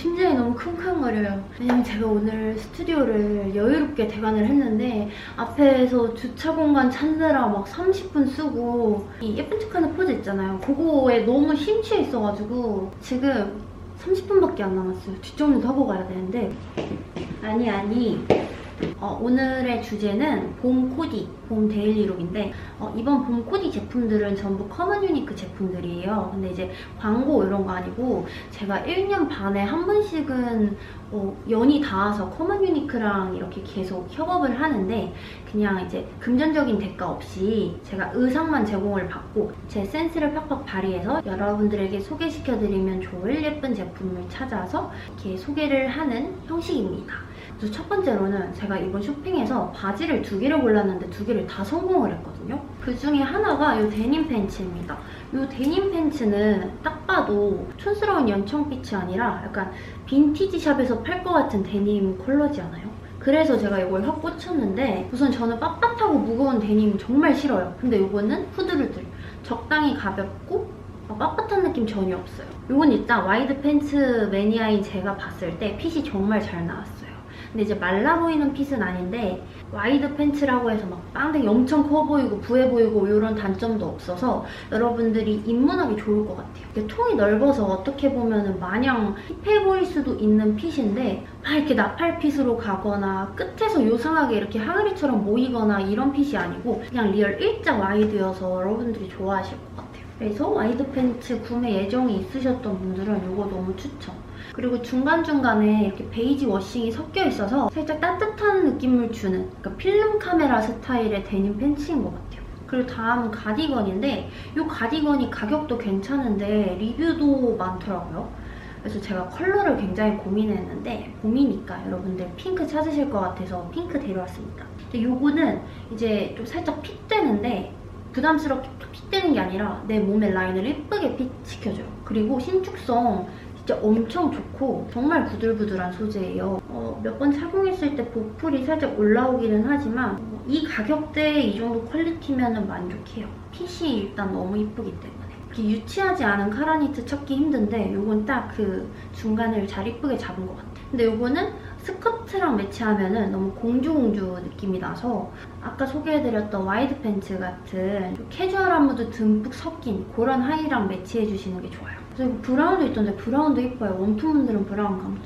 심장이 너무 쿵쾅거려요. 왜냐면 제가 오늘 스튜디오를 여유롭게 대관을 했는데 앞에서 주차 공간 찾느라 막 30분 쓰고 이 예쁜 척하는 포즈 있잖아요. 그거에 너무 심취해 있어가지고 지금 30분밖에 안 남았어요. 뒷정리도 하고 가야 되는데 아니 아니 어, 오늘의 주제는 봄 코디, 봄 데일리룩인데 어, 이번 봄 코디 제품들은 전부 커먼 유니크 제품들이에요. 근데 이제 광고 이런 거 아니고 제가 1년 반에 한 번씩은 어, 연이 닿아서 커먼 유니크랑 이렇게 계속 협업을 하는데 그냥 이제 금전적인 대가 없이 제가 의상만 제공을 받고 제 센스를 팍팍 발휘해서 여러분들에게 소개시켜드리면 좋을 예쁜 제품을 찾아서 이렇게 소개를 하는 형식입니다. 그래서 첫 번째로는 제가 이번 쇼핑에서 바지를 두 개를 골랐는데 두 개를 다 성공을 했거든요. 그 중에 하나가 이 데님 팬츠입니다. 이 데님 팬츠는 딱 봐도 촌스러운 연청빛이 아니라 약간 빈티지 샵에서 팔 것 같은 데님 컬러지 않아요? 그래서 제가 이걸 확 꽂혔는데 우선 저는 빳빳하고 무거운 데님 정말 싫어요. 근데 이거는 후드르들 적당히 가볍고 어, 빳빳한 느낌 전혀 없어요. 이건 일단 와이드 팬츠 매니아인 제가 봤을 때 핏이 정말 잘 나왔어요. 근데 이제 말라 보이는 핏은 아닌데 와이드 팬츠라고 해서 막 빵댕이 엄청 커 보이고 부해 보이고 이런 단점도 없어서 여러분들이 입문하기 좋을 것 같아요. 통이 넓어서 어떻게 보면 마냥 힙해 보일 수도 있는 핏인데 막 이렇게 나팔 핏으로 가거나 끝에서 요상하게 이렇게 항아리처럼 모이거나 이런 핏이 아니고 그냥 리얼 일자 와이드여서 여러분들이 좋아하실 것 같아요. 그래서 와이드 팬츠 구매 예정이 있으셨던 분들은 이거 너무 추천. 그리고 중간중간에 이렇게 베이지 워싱이 섞여 있어서 살짝 따뜻한 느낌을 주는 그러니까 필름 카메라 스타일의 데님 팬츠인 것 같아요. 그리고 다음은 가디건인데 이 가디건이 가격도 괜찮은데 리뷰도 많더라고요. 그래서 제가 컬러를 굉장히 고민했는데 봄이니까 여러분들 핑크 찾으실 것 같아서 핑크 데려왔습니다. 근데 요거는 이제 좀 살짝 핏되는데 부담스럽게 핏되는 게 아니라 내 몸의 라인을 예쁘게 핏시켜줘요. 그리고 신축성 진짜 엄청 좋고 정말 부들부들한 소재예요. 어, 몇 번 착용했을 때 보풀이 살짝 올라오기는 하지만 어, 이 가격대에 이 정도 퀄리티면 만족해요. 핏이 일단 너무 이쁘기 때문에. 이렇게 유치하지 않은 카라니트 찾기 힘든데 이건 딱 그 중간을 잘 이쁘게 잡은 것 같아요. 근데 이거는 스커트랑 매치하면 너무 공주공주 느낌이 나서 아까 소개해드렸던 와이드 팬츠 같은 좀 캐주얼한 무드 듬뿍 섞인 그런 하의랑 매치해주시는 게 좋아요. 그리고 브라운도 있던데 브라운도 이뻐요. 웜톤분들은 브라운.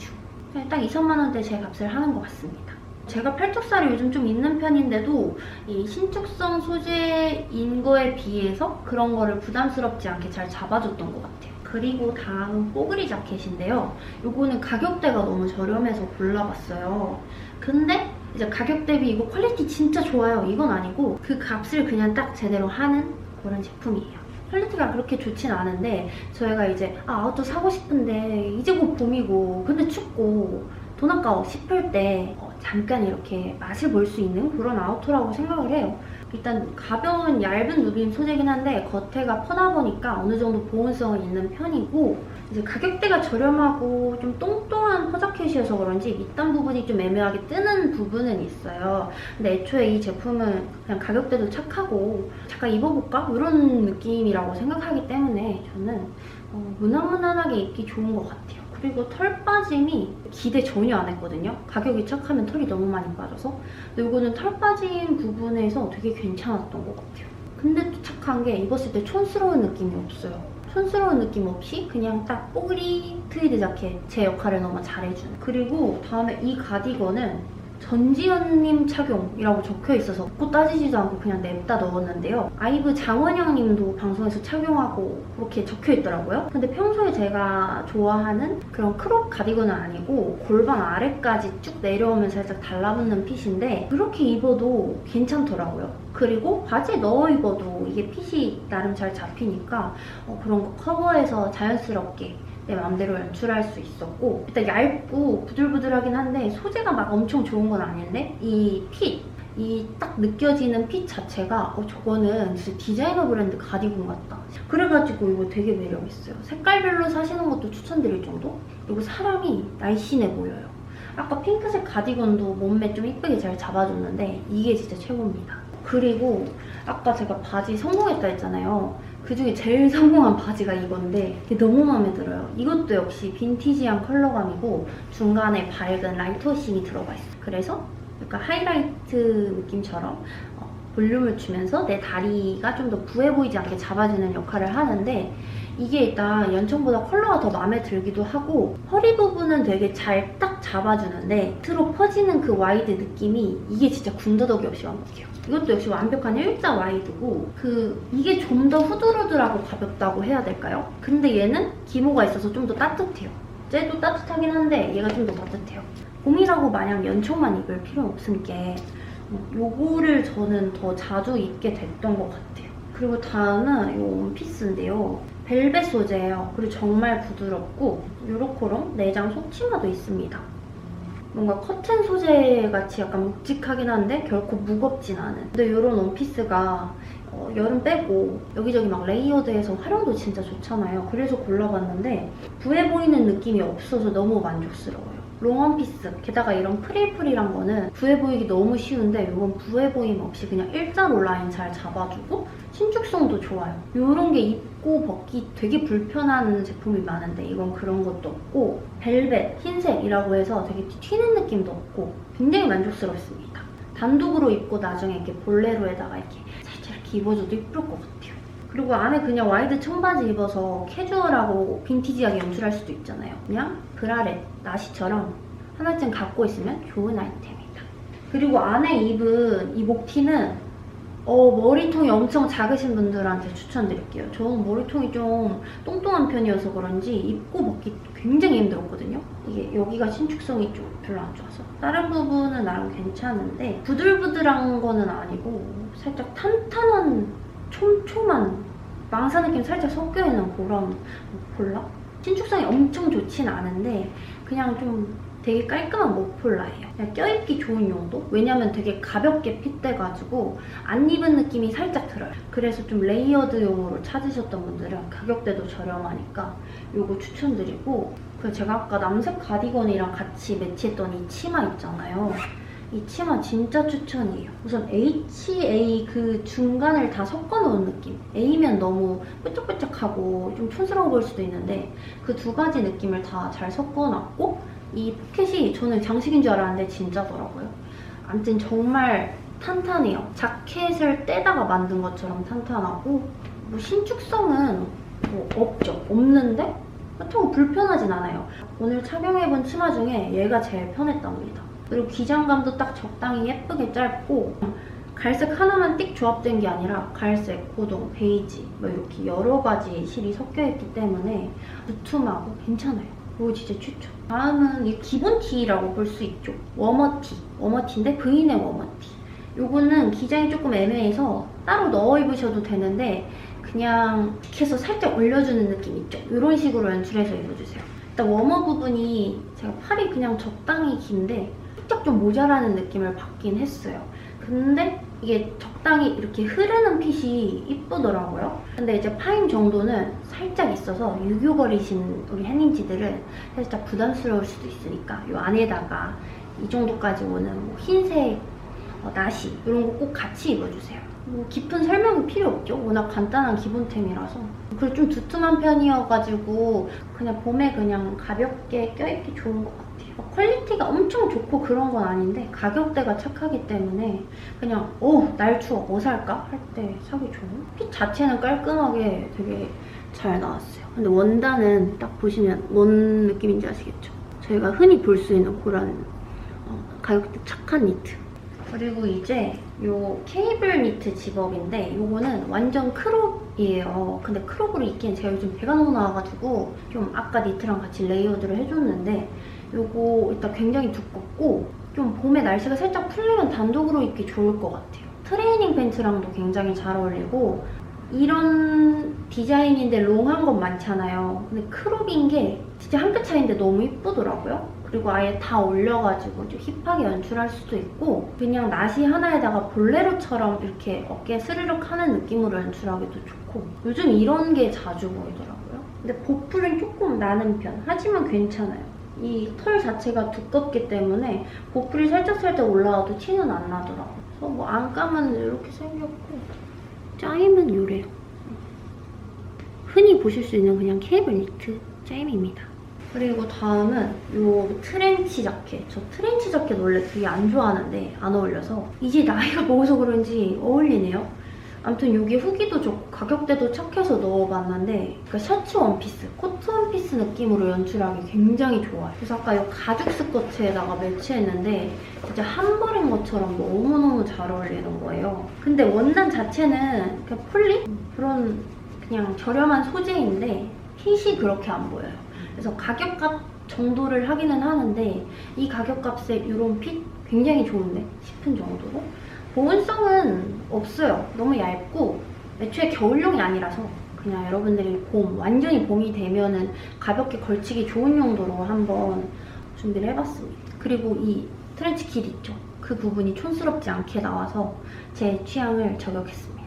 그냥 딱 2, 3만 원대 제 값을 하는 것 같습니다. 제가 팔뚝살이 요즘 좀 있는 편인데도 이 신축성 소재인 거에 비해서 그런 거를 부담스럽지 않게 잘 잡아줬던 것 같아요. 그리고 다음 뽀글이 자켓인데요. 요거는 가격대가 너무 저렴해서 골라봤어요. 근데 이제 가격 대비 이거 퀄리티 진짜 좋아요. 이건 아니고 그 값을 그냥 딱 제대로 하는 그런 제품이에요. 퀄리티가 그렇게 좋진 않은데 저희가 이제 아 아웃도 사고 싶은데 이제 곧 봄이고 근데 춥고 돈 아까워 싶을 때 어, 잠깐 이렇게 맛을 볼 수 있는 그런 아우터라고 생각을 해요. 일단 가벼운 얇은 누빔 소재긴 한데 겉에가 퍼다 보니까 어느 정도 보온성은 있는 편이고 이제 가격대가 저렴하고 좀 똥똥한 퍼자켓이어서 그런지 밑단 부분이 좀 애매하게 뜨는 부분은 있어요. 근데 애초에 이 제품은 그냥 가격대도 착하고 잠깐 입어볼까? 이런 느낌이라고 생각하기 때문에 저는 어, 무난무난하게 입기 좋은 것 같아요. 그리고 털 빠짐이 기대 전혀 안 했거든요. 가격이 착하면 털이 너무 많이 빠져서. 근데 이거는 털 빠진 부분에서 되게 괜찮았던 것 같아요. 근데 또 착한 게 입었을 때 촌스러운 느낌이 없어요. 촌스러운 느낌 없이 그냥 딱 뽀글이 트위드 자켓 제 역할을 너무 잘해준. 그리고 다음에 이 가디건은 전지현님 착용이라고 적혀 있어서 꼭 따지지도 않고 그냥 냅다 넣었는데요. 아이브 장원영님도 방송에서 착용하고 그렇게 적혀 있더라고요. 근데 평소에 제가 좋아하는 그런 크롭 가디건은 아니고 골반 아래까지 쭉 내려오면 살짝 달라붙는 핏인데 그렇게 입어도 괜찮더라고요. 그리고 바지에 넣어 입어도 이게 핏이 나름 잘 잡히니까 어, 그런 거 커버해서 자연스럽게 내 마음대로 연출할 수 있었고 일단 얇고 부들부들하긴 한데 소재가 막 엄청 좋은 건 아닌데 이 핏, 이 딱 느껴지는 핏 자체가 어 저거는 진짜 디자이너 브랜드 가디건 같다. 그래가지고 이거 되게 매력있어요. 색깔별로 사시는 것도 추천드릴 정도? 그리고 사람이 날씬해 보여요. 아까 핑크색 가디건도 몸매 좀 이쁘게 잘 잡아줬는데 이게 진짜 최고입니다. 그리고 아까 제가 바지 성공했다 했잖아요 그중에 제일 성공한 바지가 이건데 너무 마음에 들어요. 이것도 역시 빈티지한 컬러감이고 중간에 밝은 라이트워싱이 들어가 있어요. 그래서 약간 하이라이트 느낌처럼 어, 볼륨을 주면서 내 다리가 좀 더 부해 보이지 않게 잡아주는 역할을 하는데 이게 일단 연청보다 컬러가 더 마음에 들기도 하고 허리 부분은 되게 잘 딱 잡아주는데 밑으로 퍼지는 그 와이드 느낌이 이게 진짜 군더더기 없이 완벽해요. 이것도 역시 완벽한 일자 와이드고 그 이게 좀 더 후들후들하고 가볍다고 해야 될까요? 근데 얘는 기모가 있어서 좀 더 따뜻해요. 쟤도 따뜻하긴 한데 얘가 좀 더 따뜻해요. 봄이라고 마냥 연청만 입을 필요는 없으니까 어, 요거를 저는 더 자주 입게 됐던 것 같아요. 그리고 다음은 이 원피스인데요. 벨벳 소재예요. 그리고 정말 부드럽고 요렇게롱 내장 속치마도 있습니다. 뭔가 커튼 소재 같이 약간 묵직하긴 한데 결코 무겁진 않은. 근데 이런 원피스가 어, 여름 빼고 여기저기 막 레이어드해서 활용도 진짜 좋잖아요. 그래서 골라봤는데 부해 보이는 느낌이 없어서 너무 만족스러워요. 롱원피스 게다가 이런 프릴프릴한 거는 부해 보이기 너무 쉬운데 이건 부해 보임 없이 그냥 일자로 라인 잘 잡아주고 신축성도 좋아요. 이런 게 입고 벗기 되게 불편한 제품이 많은데 이건 그런 것도 없고 벨벳 흰색이라고 해서 되게 튀는 느낌도 없고 굉장히 만족스럽습니다. 단독으로 입고 나중에 이렇게 볼레로에다가 이렇게 살짝 이렇게 입어줘도 이쁠 것 같아요. 그리고 안에 그냥 와이드 청바지 입어서 캐주얼하고 빈티지하게 연출할 수도 있잖아요. 그냥 브라렛, 나시처럼 하나쯤 갖고 있으면 좋은 아이템이다. 그리고 안에 입은 이 목티는 어, 머리통이 엄청 작으신 분들한테 추천드릴게요. 저는 머리통이 좀 똥똥한 편이어서 그런지 입고 벗기 굉장히 힘들었거든요. 이게 여기가 신축성이 좀 별로 안 좋아서. 다른 부분은 나름 괜찮은데 부들부들한 거는 아니고 살짝 탄탄한 촘촘한 망사 느낌 살짝 섞여있는 그런 목폴라? 신축성이 엄청 좋진 않은데 그냥 좀 되게 깔끔한 목폴라예요. 그냥 껴입기 좋은 용도? 왜냐면 되게 가볍게 핏돼가지고 안 입은 느낌이 살짝 들어요. 그래서 좀 레이어드용으로 찾으셨던 분들은 가격대도 저렴하니까 이거 추천드리고 그 제가 아까 남색 가디건이랑 같이 매치했던 이 치마 있잖아요. 이 치마 진짜 추천이에요. 우선 HA 그 중간을 다 섞어놓은 느낌. A면 너무 뾰족뾰족하고 좀 촌스러워 보일 수도 있는데 그 두 가지 느낌을 다 잘 섞어놨고 이 포켓이 저는 장식인 줄 알았는데 진짜더라고요. 아무튼 정말 탄탄해요. 자켓을 떼다가 만든 것처럼 탄탄하고 뭐 신축성은 뭐 없죠. 없는데 그렇다고 불편하진 않아요. 오늘 착용해본 치마 중에 얘가 제일 편했답니다. 그리고 기장감도 딱 적당히 예쁘게 짧고 갈색 하나만 띡 조합된 게 아니라 갈색, 고동, 베이지 뭐 이렇게 여러 가지 실이 섞여있기 때문에 두툼하고 괜찮아요. 이거 진짜 추천. 다음은 이 기본 티라고 볼 수 있죠. 워머티. 워머티인데 V넥 워머티. 요거는 기장이 조금 애매해서 따로 넣어 입으셔도 되는데 그냥 이렇게 해서 살짝 올려주는 느낌 있죠? 이런 식으로 연출해서 입어주세요. 일단 워머 부분이 제가 팔이 그냥 적당히 긴데 살짝 좀 모자라는 느낌을 받긴 했어요. 근데 이게 적당히 이렇게 흐르는 핏이 이쁘더라고요. 근데 이제 파임 정도는 살짝 있어서 유교거리신 우리 햇님지들은 살짝 부담스러울 수도 있으니까 이 안에다가 이 정도까지 오는 뭐 흰색 어, 나시 이런 거 꼭 같이 입어주세요. 뭐 깊은 설명이 필요 없죠. 워낙 간단한 기본템이라서. 그리고 좀 두툼한 편이어가지고 그냥 봄에 그냥 가볍게 껴입기 좋은 것 같아요. 어, 퀄리티가 엄청 좋고 그런 건 아닌데 가격대가 착하기 때문에 그냥 어, 날 추워 뭐 살까? 할 때 사기 좋은 핏 자체는 깔끔하게 되게 잘 나왔어요. 근데 원단은 딱 보시면 뭔 느낌인지 아시겠죠? 저희가 흔히 볼 수 있는 그런 어, 가격대 착한 니트. 그리고 이제 요 케이블 니트 집업인데 요거는 완전 크롭이에요. 근데 크롭으로 입기엔 제가 요즘 배가 너무 나와가지고 좀 아까 니트랑 같이 레이어드를 해줬는데 요거 일단 굉장히 두껍고 좀 봄에 날씨가 살짝 풀리면 단독으로 입기 좋을 것 같아요. 트레이닝 팬츠랑도 굉장히 잘 어울리고 이런 디자인인데 롱한 건 많잖아요. 근데 크롭인 게 진짜 한 끗 차이인데 너무 이쁘더라고요. 그리고 아예 다 올려가지고 좀 힙하게 연출할 수도 있고 그냥 나시 하나에다가 볼레로처럼 이렇게 어깨 스르륵 하는 느낌으로 연출하기도 좋고 요즘 이런 게 자주 보이더라고요. 근데 보풀은 조금 나는 편. 하지만 괜찮아요. 이 털 자체가 두껍기 때문에 보풀이 살짝살짝 올라와도 티는 안 나더라고요. 그래서 뭐 안감은 이렇게 생겼고 짜임은 요래요. 보실 수 있는 그냥 케이블 니트 잼입니다. 그리고 다음은 요 트렌치 자켓. 저 트렌치 자켓 원래 되게 안 좋아하는데 안 어울려서 이제 나이가 먹어서 그런지 어울리네요. 아무튼 이게 후기도 좋고 가격대도 착해서 넣어봤는데 그 셔츠 원피스, 코트 원피스 느낌으로 연출하기 굉장히 좋아요. 그래서 아까 이 가죽 스커트에다가 매치했는데 진짜 한 벌인 것처럼 너무너무 잘 어울리는 거예요. 근데 원단 자체는 그냥 폴리? 그런 그냥 저렴한 소재인데 핏이 그렇게 안 보여요. 그래서 가격값 정도를 하기는 하는데 이 가격값에 이런 핏 굉장히 좋은데 싶은 정도로 보온성은 없어요. 너무 얇고 애초에 겨울용이 아니라서 그냥 여러분들이 봄 완전히 봄이 되면은 가볍게 걸치기 좋은 용도로 한번 준비를 해봤습니다. 그리고 이 트렌치 길 있죠? 그 부분이 촌스럽지 않게 나와서 제 취향을 저격했습니다.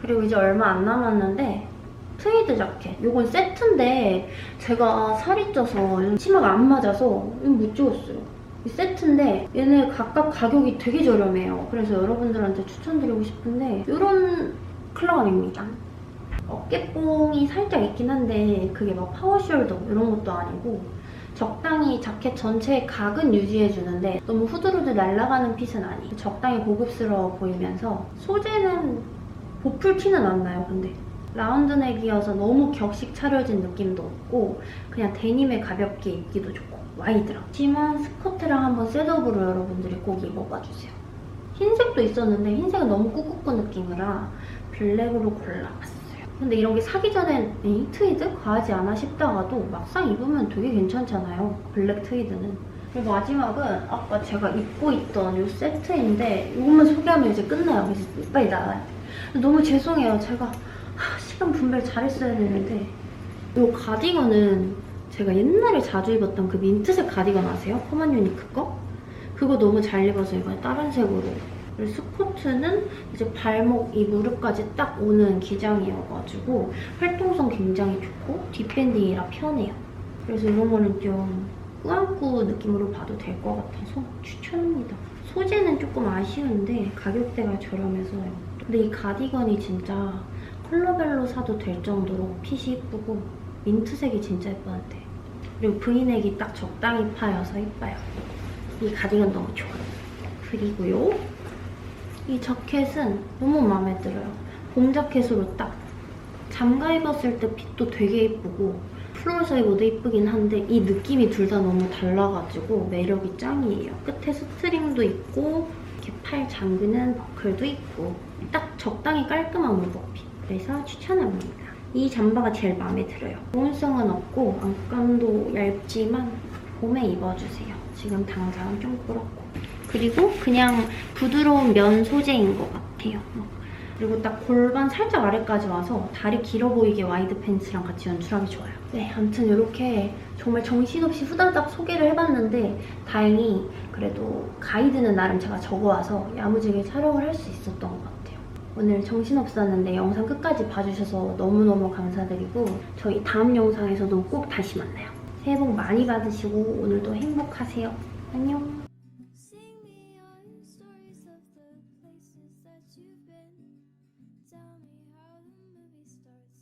그리고 이제 얼마 안 남았는데 트위드 자켓. 이건 세트인데 제가 살이 쪄서 치마가 안 맞아서 못 찍었어요. 이 세트인데 얘네 각각 가격이 되게 저렴해요. 그래서 여러분들한테 추천드리고 싶은데 이런 컬러감입니다. 어깨뽕이 살짝 있긴 한데 그게 막 파워숄더 이런 것도 아니고 적당히 자켓 전체의 각은 유지해주는데 너무 후드루드 날아가는 핏은 아니에요. 적당히 고급스러워 보이면서 소재는 보풀 티는 안 나요, 근데. 라운드넥이어서 너무 격식 차려진 느낌도 없고 그냥 데님에 가볍게 입기도 좋고 와이드랑 하지만 스커트랑 한번 셋업으로 여러분들이 꼭 입어봐주세요. 흰색도 있었는데 흰색은 너무 꾸꾸꾸 느낌이라 블랙으로 골라봤어요. 근데 이런 게 사기 전엔 에이 트위드? 과하지 않아 싶다가도 막상 입으면 되게 괜찮잖아요. 블랙 트위드는. 그리고 마지막은 아까 제가 입고 있던 이 세트인데 이것만 소개하면 이제 끝나요. 그래서 빨리 나가요. 너무 죄송해요. 제가 하, 시간 분별 잘했어야 되는데 이 가디건은 제가 옛날에 자주 입었던 그 민트색 가디건 아세요? 퍼먼 유니크 거? 그거 너무 잘 입어서 이번에 다른 색으로 그리고 스커트는 이제 발목 이 무릎까지 딱 오는 기장이어가지고 활동성 굉장히 좋고 뒷밴딩이라 편해요. 그래서 이런 거는 좀 꾸안꾸 느낌으로 봐도 될 것 같아서 추천합니다. 소재는 조금 아쉬운데 가격대가 저렴해서요. 근데 이 가디건이 진짜 컬러별로 사도 될 정도로 핏이 예쁘고 민트색이 진짜 예쁘한데 그리고 브이넥이 딱 적당히 파여서 예뻐요. 이 가디건 너무 좋아요. 그리고요 이 자켓은 너무 마음에 들어요. 봄 자켓으로 딱 잠가 입었을 때 핏도 되게 예쁘고 플로어서 입어도 예쁘긴 한데 이 느낌이 둘 다 너무 달라가지고 매력이 짱이에요. 끝에 스트링도 있고 이렇게 팔 잠그는 버클도 있고 딱 적당히 깔끔한 무법핏 그래서 추천합니다. 이 잠바가 제일 마음에 들어요. 보온성은 없고 안감도 얇지만 봄에 입어주세요. 지금 당장은 좀 그렇고 그리고 그냥 부드러운 면 소재인 것 같아요. 그리고 딱 골반 살짝 아래까지 와서 다리 길어 보이게 와이드 팬츠랑 같이 연출하기 좋아요. 네, 아무튼 이렇게 정말 정신없이 후다닥 소개를 해봤는데 다행히 그래도 가이드는 나름 제가 적어와서 야무지게 촬영을 할 수 있었던 것 같아요. 오늘 정신없었는데 영상 끝까지 봐주셔서 너무너무 감사드리고 저희 다음 영상에서도 꼭 다시 만나요. 새해 복 많이 받으시고 오늘도 행복하세요. 안녕.